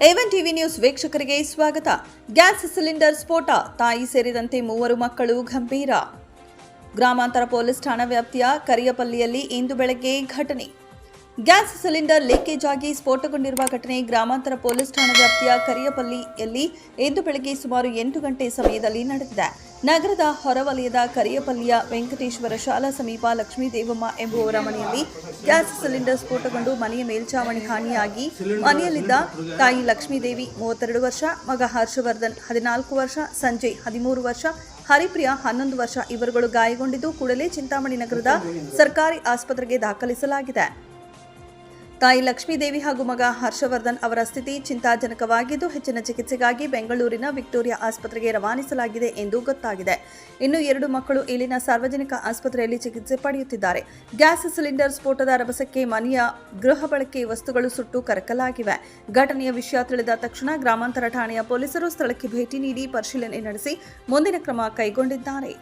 A one TV news ವೀಕ್ಷಕರಿಗೆ ಸ್ವಾಗತ. Gas cylinder ಸ್ಫೋಟ, ತಾಯಿ ಸೇರಿದಂತೆ ಮೂವರು ಮಕ್ಕಳು ಗಂಭೀರ. ಗ್ರಾಮಾಂತರ ಪೊಲೀಸ್ ಠಾಣಾ ವ್ಯಾಪ್ತಿಯ ಕರಿಯಪಲ್ಲಿಯಲ್ಲಿ ಇಂದು ಬೆಳಗ್ಗೆ ಘಟನೆ. ಗ್ಯಾಸ್ ಸಿಲಿಂಡರ್ ಲೀಕೇಜ್ ಆಗಿ ಸ್ಫೋಟಗೊಂಡಿರುವ ಘಟನೆ ಗ್ರಾಮಾಂತರ ಪೊಲೀಸ್ ಠಾಣಾ ವ್ಯಾಪ್ತಿಯ ಕರಿಯಪಲ್ಲಿಯಲ್ಲಿ ಇಂದು ಬೆಳಗ್ಗೆ ಸುಮಾರು ಎಂಟು ಗಂಟೆ ಸಮಯದಲ್ಲಿ ನಡೆದಿದೆ. ನಗರದ ಹೊರವಲಯದ ಕರಿಯಪಲ್ಲಿಯ ವೆಂಕಟೇಶ್ವರ ಶಾಲಾ ಸಮೀಪ ಲಕ್ಷ್ಮೀ ದೇವಮ್ಮ ಎಂಬುವವರ ಮನೆಯಲ್ಲಿ ಗ್ಯಾಸ್ ಸಿಲಿಂಡರ್ ಸ್ಫೋಟಗೊಂಡು ಮನೆಯ ಮೇಲ್ಚಾವಣಿ ಹಾನಿಯಾಗಿ ಮನೆಯಲ್ಲಿದ್ದ ತಾಯಿ ಲಕ್ಷ್ಮೀದೇವಿ, ಮೂವತ್ತೆರಡು ವರ್ಷ, ಮಗ ಹರ್ಷವರ್ಧನ್, ಹದಿನಾಲ್ಕು ವರ್ಷ ಸಂಜಯ್ ಹದಿಮೂರು ವರ್ಷ, ಹರಿಪ್ರಿಯಾ ಹನ್ನೊಂದು ವರ್ಷ ಇವರುಗಳು ಗಾಯಗೊಂಡಿದ್ದು ಕೂಡಲೇ ಚಿಂತಾಮಣಿ ನಗರದ ಸರ್ಕಾರಿ ಆಸ್ಪತ್ರೆಗೆ ದಾಖಲಿಸಲಾಗಿದೆ. ತಾಯಿ ಲಕ್ಷ್ಮೀದೇವಿ ಹಾಗೂ ಮಗ ಹರ್ಷವರ್ಧನ್ ಅವರ ಸ್ಥಿತಿ ಚಿಂತಾಜನಕವಾಗಿದ್ದು ಹೆಚ್ಚಿನ ಚಿಕಿತ್ಸೆಗಾಗಿ ಬೆಂಗಳೂರಿನ ವಿಕ್ಟೋರಿಯಾ ಆಸ್ಪತ್ರೆಗೆ ರವಾನಿಸಲಾಗಿದೆ ಎಂದು ಗೊತ್ತಾಗಿದೆ. ಇನ್ನು ಎರಡು ಮಕ್ಕಳು ಇಲ್ಲಿನ ಸಾರ್ವಜನಿಕ ಆಸ್ಪತ್ರೆಯಲ್ಲಿ ಚಿಕಿತ್ಸೆ ಪಡೆಯುತ್ತಿದ್ದಾರೆ. ಗ್ಯಾಸ್ ಸಿಲಿಂಡರ್ ಸ್ಫೋಟದ ರಭಸಕ್ಕೆ ಮನೆಯ ಗೃಹ ಬಳಕೆ ವಸ್ತುಗಳು ಸುಟ್ಟು ಕರಕಲಾಗಿವೆ. ಘಟನೆಯ ವಿಷಯ ತಿಳಿದ ತಕ್ಷಣ ಗ್ರಾಮಾಂತರ ಠಾಣೆಯ ಪೊಲೀಸರು ಸ್ಥಳಕ್ಕೆ ಭೇಟಿ ನೀಡಿ ಪರಿಶೀಲನೆ ನಡೆಸಿ ಮುಂದಿನ ಕ್ರಮ ಕೈಗೊಂಡಿದ್ದಾರೆ.